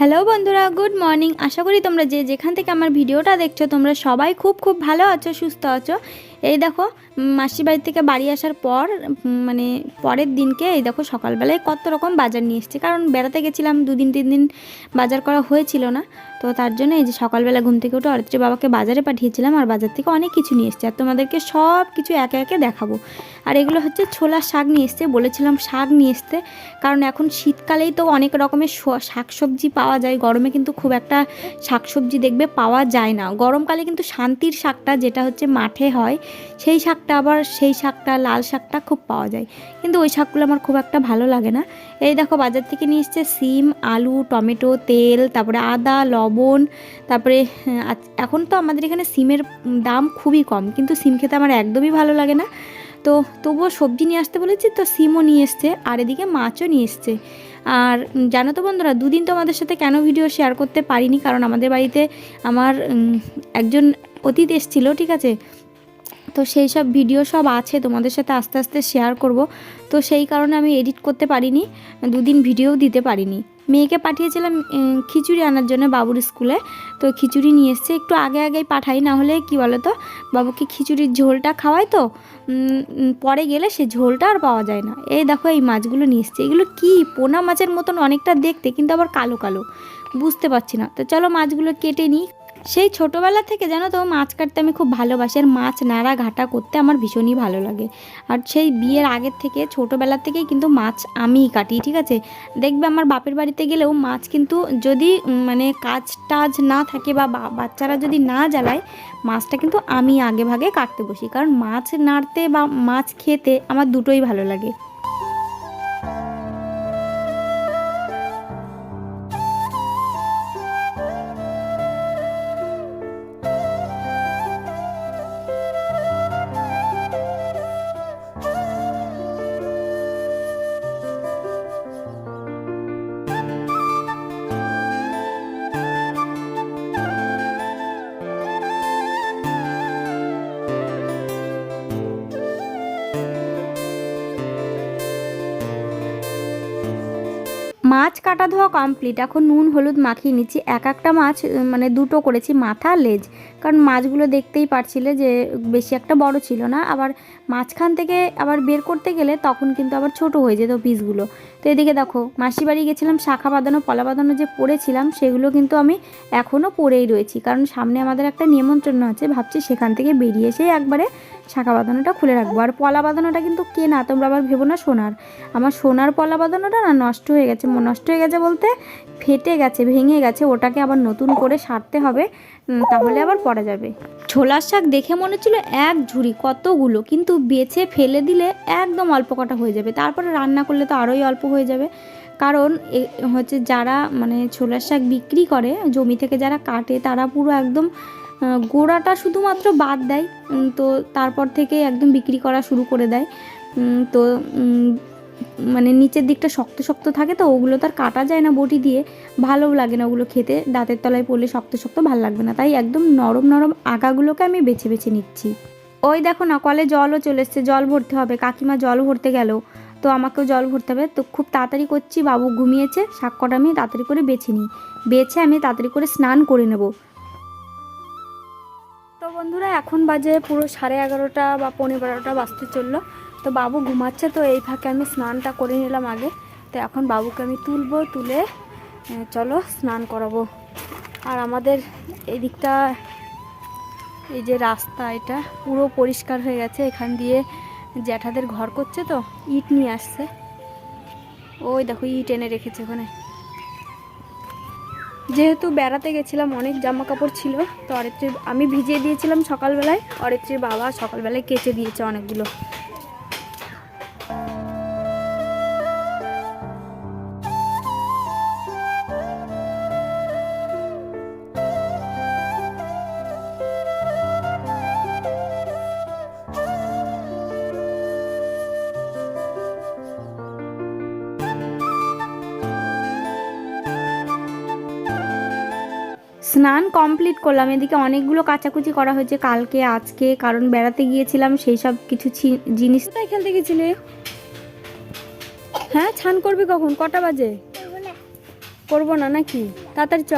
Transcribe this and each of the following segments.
Hello বন্ধুরা, good morning. আশা করি তোমরা যে যেখান থেকে আমার ভিডিওটা দেখছ, তোমরা সবাই খুব খুব ভালো আছো, সুস্থ আছো। এই দেখো মাসি মাসির বাড়ি থেকে বাড়ি আসার পর মানে পরের দিনকে এই দেখো সকালবেলায় কত রকম বাজার নিয়ে এসেছি। কারণ বেড়াতে গেছিলাম, দুদিন তিন দিন বাজার করা হয়েছিল না। তো তার জন্য এই যে সকালবেলা ঘুম থেকে উঠে অরিত্রী বাবাকে বাজারে পাঠিয়েছিলাম আর বাজার থেকে অনেক কিছু নিয়ে এসেছি। আর তোমাদেরকে সব কিছু একে একে দেখাবো। আর এগুলো হচ্ছে ছোলার শাক নিয়ে এসছে, বলেছিলাম শাক নিয়ে এসতে কারণ এখন শীতকালেই তো অনেক রকমের শাক সবজি পাওয়া যায়। গরমে কিন্তু খুব একটা শাক সবজি দেখবে পাওয়া যায় না। গরমকালে কিন্তু শান্তির শাকটা যেটা হচ্ছে মাঠে হয়, সেই শাকটা আবার সেই শাকটা, লাল শাকটা খুব পাওয়া যায়। কিন্তু ওই শাকগুলো আমার খুব একটা ভালো লাগে না। এই দেখো বাজার থেকে নিয়ে এসছে সিম, আলু, টমেটো, তেল, তারপরে আদা, লবণ তারপরে হ্যাঁ, আজ- এখন তো আমাদের এখানে সিমের দাম খুবই কম কিন্তু সিম খেতে আমার একদমই ভালো লাগে না। তো তবুও সবজি নিয়ে আসতে বলেছি তো সিমও নিয়ে এসছে আর এদিকে মাছও নিয়ে এসছে। আর জানো তো বন্ধুরা দুদিন তো আমাদের সাথে কেন ভিডিও শেয়ার করতে পারিনি কারণ আমাদের বাড়িতে আমার একজন অতীত এসেছিল ঠিক আছে? তো সেই সব ভিডিও সব আছে তোমাদের সাথে আস্তে আস্তে শেয়ার করব। তো সেই কারণে আমি এডিট করতে পারিনি দুদিন ভিডিও দিতে পারিনি। মেয়েকে পাঠিয়েছিলাম খিচুড়ি আনার জন্য বাবুর স্কুলে। তো খিচুড়ি নিয়ে এসছে। একটু আগে আগেই পাঠাই, না হলে কি বলো তো বাবুকে খিচুড়ির ঝোলটা খাওয়াই তো পরে গেলে সে ঝোলটা আর পাওয়া যায় না। এই দেখো এই মাছগুলো নিয়ে এসছে। এগুলো কি পোনা মাছের মতন অনেকটা দেখতে, কিন্তু আবার কালো কালো, বুঝতে পারছি না। তো চলো মাছগুলো কেটে নিই। সেই ছোটোবেলা থেকে জানো তো, মাছ কাটতে আমি খুব ভালোবাসি আর মাছ নাড়া ঘাটা করতে আমার ভীষণই ভালো লাগে। আর সেই বিয়ের আগের থেকে, ছোটোবেলা থেকেই কিন্তু মাছ আমিই কাটি, ঠিক আছে? দেখবে আমার বাপের বাড়িতে গেলেও মাছ কিন্তু যদি মানে কাজ টাজ না থাকে বা বা- বাচ্চারা যদি না জ্বালায়, মাছটা কিন্তু আমি আগে ভাগে কাটতে বসি। কারণ মাছ নাড়তে বা মাছ খেতে আমার দুটোই ভালো লাগে। মাছ কাটা ধোয়া কমপ্লিট এখন নুন, হলুদ মাখিয়ে নিচ্ছি। এক একটা মাছ মানে দুটো করেছি, মাথা, লেজ। কারণ মাছগুলো দেখতেই পারছিলে যে বেশি একটা বড় ছিল না। আবার মাঝখান থেকে আবার বের করতে গেলে তখন কিন্তু আবার ছোট হয়ে যেত পিসগুলো। তো এদিকে দেখো মাসি বাড়ি গেছিলাম, শাখা বাঁধানো, পলা বাঁধানো যে পড়েছিলাম, সেগুলো কিন্তু আমি এখনও পরেই রয়েছি। কারণ সামনে আমাদের একটা নিমন্ত্রণ আছে, ভাবছি সেখান থেকে বেরিয়ে এসে একবারে শাখা বাঁধানোটা খুলে রাখব। আর পলা বাঁধানোটা কিন্তু কেনা, তোমরা আবার ভেবো না সোনার। আমার সোনার পলা বাঁধানোটা না নষ্ট হয়ে গেছে, নষ্ট হয়ে গেছে বলতে ফেটে গেছে, ভেঙে গেছে, ওটাকে আবার নতুন করে সারতে হবে। তাহলে আবার পরা যাবে। ছোলার শাক দেখে মনে হচ্ছিল এক ঝুড়ি কতগুলো, কিন্তু বেছে ফেলে দিলে একদম অল্প কটা হয়ে যাবে। তারপরে রান্না করলে তো আরোই অল্প হয়ে যাবে। কারণ হচ্ছে যারা মানে ছোলার শাক বিক্রি করে, জমি থেকে যারা কাটে, তারা পুরো একদম গোড়াটা শুধুমাত্র বাদ দেয়। তো তারপর থেকে একদম বিক্রি করা শুরু করে দেয়। তো মানে নিচের দিকটা শক্ত শক্ত থাকে তো, ওগুলো তো আর কাটা যায় না বটি দিয়ে। ভালোও লাগে না ওগুলো খেতে, দাঁতের তলায় পড়লে শক্ত শক্ত ভালো লাগবে না। তাই একদম নরম নরম আগাগুলোকে আমি বেছে বেছে নিচ্ছি। ওই দেখো না, কলে জলও চলে এসছে, জল ভরতে হবে। কাকিমা জল ভরতে গেল, তো আমাকেও জল ভরতে হবে। তো খুব তাড়াতাড়ি করছি, বাবু ঘুমিয়েছে, শাক কটা আমি তাড়াতাড়ি করে বেছে নিই। বেছে আমি তাড়াতাড়ি করে স্নান করে নেব। তো বন্ধুরা, এখন বাজে পুরো সাড়ে এগারোটা বা পনেরো বারোটা বাজতে চলল। তো বাবু ঘুমাচ্ছে তো, এই ফাঁকে আমি স্নানটা করে নিলাম আগে। তো এখন বাবুকে আমি তুলবো, তুলে চলো স্নান করাবো। আর আমাদের এই দিকটা এই যে রাস্তা এটা, পুরো পরিষ্কার হয়ে গেছে। এখান দিয়ে জ্যাঠাদের ঘর করছে তো, ইট নিয়ে আসছে। ওই দেখো, ইট এনে রেখেছে ওখানে। যেহেতু বেড়াতে গেছিলাম, অনেক জামা কাপড় ছিল, তো অরেত্রীর, আমি ভিজিয়ে দিয়েছিলাম সকালবেলায়। অরেত্রীর বাবা সকালবেলায় কেচে দিয়েছে অনেকগুলো। স্নান কমপ্লিট করলাম। এদিকে অনেকগুলো কাচাকুচি করা হয়েছে কালকে আজকে কারণ বেড়াতে গিয়েছিলাম সেই সব কিছু জিনিস তাই খেলতে গেছিলে? হ্যাঁ ছান করবি কখন? কটা বাজে? করব না নাকি? তাড়াতাড়ি চ।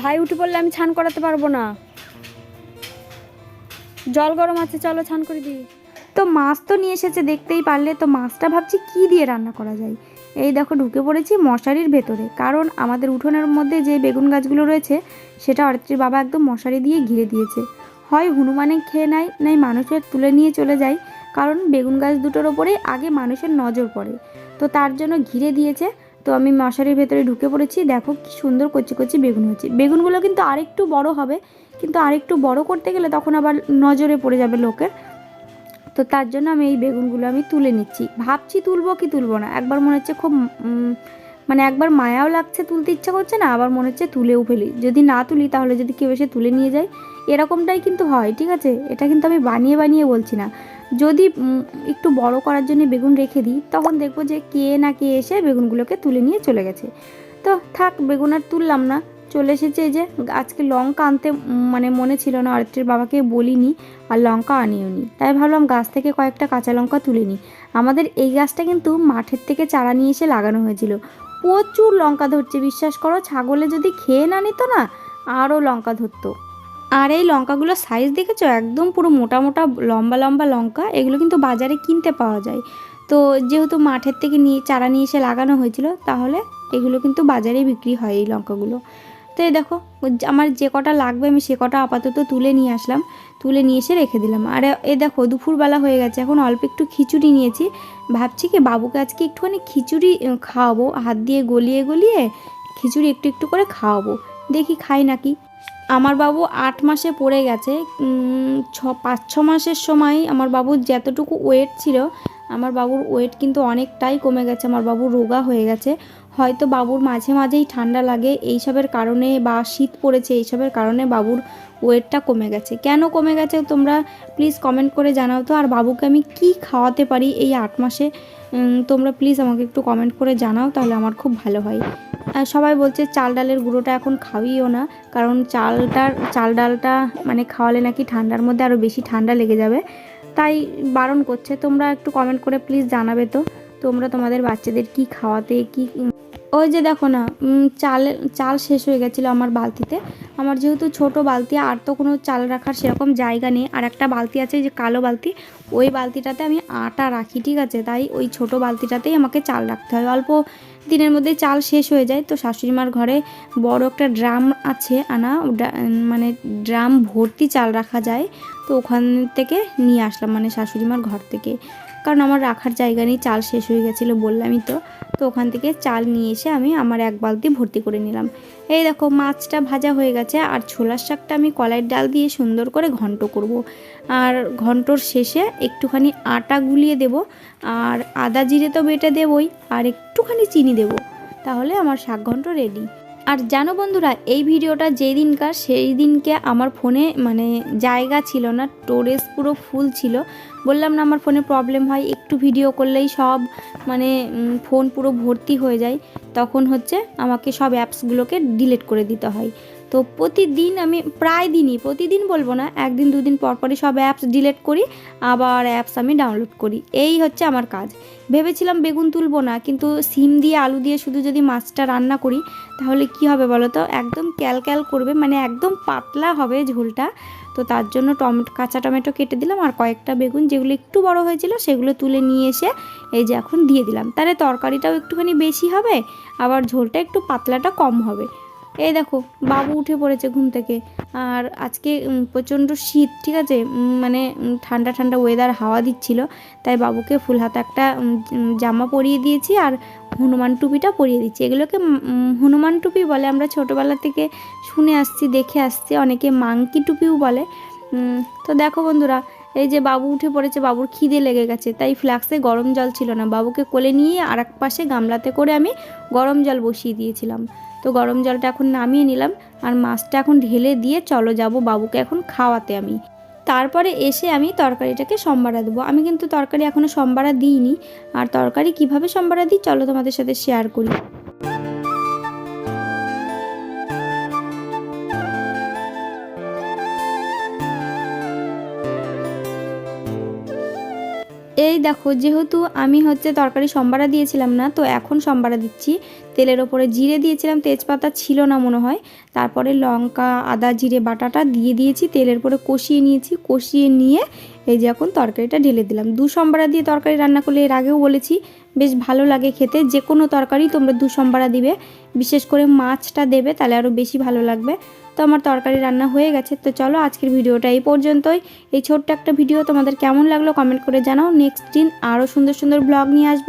ভাই উঠে পড়লে আমি ছান করাতে পারব না। জল গরম আছে চলো ছান করে দিই। তো মাছ তো নিয়ে এসেছে দেখতেই পারলে। তো মাছটা ভাবছি কি দিয়ে রান্না করা যায়? এই দেখো ঢুকে পড়েছি মশারির ভেতরে। কারণ আমাদের উঠোনের মধ্যে যে বেগুন গাছগুলো রয়েছে, সেটা অর্ত্রীর বাবা একদম মশারি দিয়ে ঘিরে দিয়েছে। হয় হনুমানে খেয়ে নেয়, নাই মানুষের তুলে নিয়ে চলে যায়, কারণ বেগুন গাছ দুটোর ওপরে আগে মানুষের নজর পড়ে। তো তার জন্য ঘিরে দিয়েছে, তো আমি মশারির ভেতরে ঢুকে পড়েছি, দেখো কি সুন্দর কচি কচি বেগুন হচ্ছে বেগুনগুলো কিন্তু আরেকটু বড় হবে, কিন্তু আরেকটু বড় করতে গেলে তখন আবার নজরে পড়ে যাবে লোকের। তো তার জন্য আমি এই বেগুনগুলো আমি তুলে নিচ্ছি। ভাবছি তুলবো কি তুলবো না। একবার মনে হচ্ছে খুব মানে একবার মায়াও লাগছে তুলতে ইচ্ছা করছে না, আবার মনে হচ্ছে তুলেও ফেলি। যদি না তুলি তাহলে যদি কেউ এসে তুলে নিয়ে যায়, এরকমটাই কিন্তু হয়, ঠিক আছে? এটা কিন্তু আমি বানিয়ে বানিয়ে বলছি না। যদি একটু বড় করার জন্য বেগুন রেখে দিই, তখন দেখব যে কে না কে এসে বেগুনগুলোকে তুলে নিয়ে চলে গেছে। তো থাক, বেগুন আর তুললাম না। চলে এসেছে এই যে, আজকে লঙ্কা আনতে মানে মনে ছিল না অরিত্রের বাবাকে বলিনি আর লঙ্কা আনিও নি তাই ভাবলাম গাছ থেকে কয়েকটা কাঁচা লঙ্কা তুলে নিই। আমাদের এই গাছটা কিন্তু মাঠের থেকে চারা নিয়ে এসে লাগানো হয়েছিল। প্রচুর লঙ্কা ধরছে, বিশ্বাস করো, ছাগলে যদি খেয়ে না নিত না আরও লঙ্কা ধরতো। আর এই লঙ্কাগুলো সাইজ দেখেছ? একদম পুরো মোটা মোটা, লম্বা লম্বা লঙ্কা, এগুলো কিন্তু বাজারে কিনতে পাওয়া যায়। তো যেহেতু মাঠের থেকে নিয়ে, চারা নিয়ে এসে লাগানো হয়েছিল, তাহলে এগুলো কিন্তু বাজারে বিক্রি হয় এই লঙ্কাগুলো। তো দেখো আমার যে কটা লাগবে আমি সে কটা আপাতত তুলে নিয়ে আসলাম। তুলে নিয়ে এসে রেখে দিলাম। আর এ দেখো, দুপুরবেলা হয়ে গেছে। এখন অল্প একটু খিচুড়ি নিয়েছি। ভাবছি কি বাবুকে আজকে একটুখানি খিচুড়ি খাওয়াবো। হাত দিয়ে গলিয়ে গলিয়ে খিচুড়ি একটু একটু করে খাওয়াবো। দেখি খাই নাকি। আমার বাবু আট মাসে পড়ে গেছে। ছ, পাঁচ, ছ মাসের সময় আমার বাবুর যতটুকু ওয়েট ছিল, আমার বাবুর ওয়েট কিন্তু অনেকটাই কমে গেছে। আমার বাবু রোগা হয়ে গেছে। হয়তো বাবুর মাঝে মাঝেই ঠান্ডা লাগে, এইসবের কারণে বা শীত পড়েছে, এইসবের কারণে বাবুর ওয়েটটা কমে গেছে। কেন কমে গেছে তোমরা প্লিজ কমেন্ট করে জানাও তো, আর বাবুকে আমি কি খাওয়াতে পারি এই আট মাসে? তোমরা প্লিজ আমাকে একটু কমেন্ট করে জানাও, তাহলে আমার খুব ভালো হয়। সবাই বলছে চাল ডালের গুঁড়োটা এখন খাওয়িও না, কারণ চালটার, চাল ডালটা মানে খাওয়ালে নাকি ঠান্ডার মধ্যে আরও বেশি ঠান্ডা লেগে যাবে। তাই বারণ করছে, তোমরা একটু কমেন্ট করে প্লিজ জানাবে তো, তোমরা তোমাদের বাচ্চাদের কি খাওয়াতে, কি ওই যে দেখো না চাল চাল শেষ হয়ে গেছিল আমার বালতিতে। আমার যেহেতু ছোট বালতি, আর তো কোনো চাল রাখার সেরকম জায়গা নেই। আর একটা বালতি আছে যে কালো বালতি, ওই বালতিটাতে আমি আটা রাখি, ঠিক আছে? তাই ওই ছোট বালতিটাতেই আমাকে চাল রাখতে হয়। অল্প দিনের মধ্যে চাল শেষ হয়ে যায়। তো শাশুড়ি মার ঘরে বড় একটা ড্রাম আছে আনা মানে ড্রাম ভর্তি চাল রাখা যায়। তো ওখান থেকে নিয়ে আসলাম মানে শাশুড়ি মার ঘর থেকে। কারণ আমার রাখার জায়গা নেই, চাল শেষ হয়ে গেছিল বললামই তো। তো ওখান থেকে চাল নিয়ে এসে আমি আমার এক বালতি ভর্তি করে নিলাম। এই দেখো, মাছটা ভাজা হয়ে গেছে আর ছোলার শাকটা আমি কলাইয়ের ডাল দিয়ে সুন্দর করে ঘন্ট করব। আর ঘন্টর শেষে একটুখানি আটা গুলিয়ে দেব আর আদা জিরে তো বেটে দেবই, আর একটুখানি চিনি দেব। তাহলে আমার শাক ঘন্ট রেডি আর জানো বন্ধুরা, এই ভিডিওটা যেই দিনকার সেই দিনকে আমার ফোনে মানে জায়গা ছিল না, স্টোরেজ পুরো ফুল ছিল। বললাম না আমার ফোনে প্রবলেম হয়, একটু ভিডিও করলেই সব মানে ফোন পুরো ভর্তি হয়ে যায়। তখন হচ্ছে আমাকে সব অ্যাপসগুলোকে ডিলিট করে দিতে হয়। তো প্রতিদিন আমি, প্রায় দিনই, প্রতিদিন বলব না, একদিন দুদিন পর পরই সব অ্যাপস ডিলিট করি, আবার অ্যাপস আমি ডাউনলোড করি। এই হচ্ছে আমার কাজ। ভেবেছিলাম বেগুন তুলবো না, কিন্তু সিম দিয়ে আলু দিয়ে শুধু যদি মাছটা রান্না করি, তাহলে কি হবে বলো তো একদম ক্যাল ক্যাল করবে মানে একদম পাতলা হবে ঝোলটা। তো তার জন্য টমেটো কাঁচা টমেটো কেটে দিলাম, আর কয়েকটা বেগুন যেগুলো একটু বড় হয়েছিল সেগুলো তুলে নিয়ে এসে এই যে এখন দিয়ে দিলাম। তাহলে তরকারিটাও একটুখানি বেশি হবে, আবার ঝোলটা একটু পাতলাটা কম হবে। এই দেখো, বাবু উঠে পড়েছে ঘুম থেকে। আর আজকে প্রচণ্ড শীত, ঠিক আছে? মানে ঠান্ডা ঠান্ডা ওয়েদার হাওয়া দিচ্ছিল। তাই বাবুকে ফুল হাতা একটা জামা পরিয়ে দিয়েছি আর হনুমান টুপিটা পরিয়ে দিচ্ছি। এগুলোকে হনুমান টুপি বলে আমরা ছোটোবেলা থেকে শুনে আসছি, দেখে আসছি। অনেকে মাংকি টুপিও বলে। তো দেখো বন্ধুরা, এই যে বাবু উঠে পড়েছে, বাবুর খিদে লেগে গেছে। তাই ফ্লাক্সে গরম জল ছিল না। বাবুকে কোলে নিয়ে আর এক পাশে গামলাতে করে আমি গরম জল বসিয়ে দিয়েছিলাম। তো গরম জলটা এখন নামিয়ে নিলাম আর মাছটা এখন ঢেলে দিয়ে চলো যাব বাবুকে এখন খাওয়াতে আমি। তারপরে এসে আমি তরকারিটাকে সম্বারা দেবো। আমি কিন্তু তরকারি এখনও সম্বারা দিইনি। আর তরকারি কীভাবে সম্বারা দিই চলো তোমাদের সাথে শেয়ার করি। এই দেখো, যেহেতু আমি হচ্ছে তরকারি সম্বারা দিয়েছিলাম না, তো এখন সম্বারা দিচ্ছি। তেলের ওপরে জিরে দিয়েছিলাম, তেজপাতা ছিল না মনে হয়। তারপরে লঙ্কা, আদা জিরে, বাটাটা দিয়ে দিয়েছি, তেলের পরে কষিয়ে নিয়েছি। কষিয়ে নিয়ে এই যে এখন তরকারিটা ঢেলে দিলাম। দু সম্বারা দিয়ে তরকারি রান্না করলে এর আগেও বলেছি, বেশ ভালো লাগে খেতে। যে কোনো তরকারি তোমরা দু সম্বারা দিবে। বিশেষ করে মাছটা দেবে, তাহলে আরও বেশি ভালো লাগবে। তো আমার তরকারি রান্না হয়ে গেছে। তো চলো আজকের ভিডিওটা এই পর্যন্তই। এই ছোট্ট একটা ভিডিও তোমাদের কেমন লাগল কমেন্ট করে জানাও। নেক্সট দিন আরও সুন্দর সুন্দর ব্লগ নিয়ে আসব।